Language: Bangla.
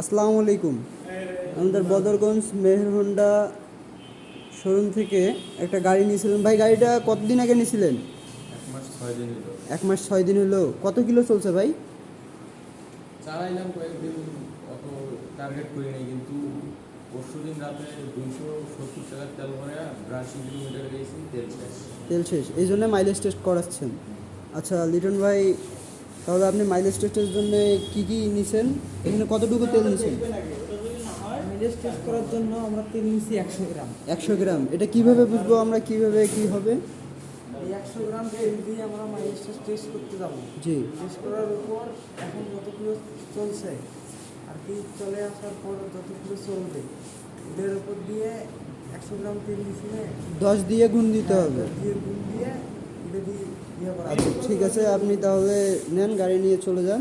আসসালামু আলাইকুম। আমাদের বদরগঞ্জ মেহের হোন্ডা শোরুম থেকে একটা গাড়ি নিয়েছিলেন। ভাই গাড়িটা কতদিন আগে নিয়েছিলেন? এক মাস ছয় দিন হলো। এক মাস ছয় দিন হলো। কত কিলো চলছে ভাই? চালাইলাম কয়েকদিন অত টার্গেট করি নাই কিন্তু পরশু দিন রাতে দুইশো সত্তর টাকার তেল ভরে বিরাশি কিলোমিটার গেছি তেল শেষ। তেল শেষ। এই জন্য মাইলেজ টেস্ট করাচ্ছেন। আচ্ছা লিটন ভাই তাহলে আপনি মাইলেজ টেস্টের জন্য কি কি নিছেন? এখানে কতটুকু তেল নিছেন? মাইলেজ টেস্ট করার জন্য আমরা তেল নিচ্ছি একশো গ্রাম। একশো গ্রাম। এটা কীভাবে বুঝব আমরা? কীভাবে কি হবে? এই একশো গ্রাম তেল দিয়ে আমরা মাইলেজ টেস্ট করতে যাব। জি। টেস্ট করার উপর এখন যতগুলো চলছে আর কি চলে আসার পর যতগুলো চলবে এদের উপর দিয়ে একশো গ্রাম তেল দিছিলে দশ দিয়ে গুণ দিতে হবে। দিয়ে গুণ দিয়ে এটা দিয়ে ইয়ে করা আচ্ছা ঠিক আছে আপনি তাহলে নেন গাড়ি নিয়ে চলে যান।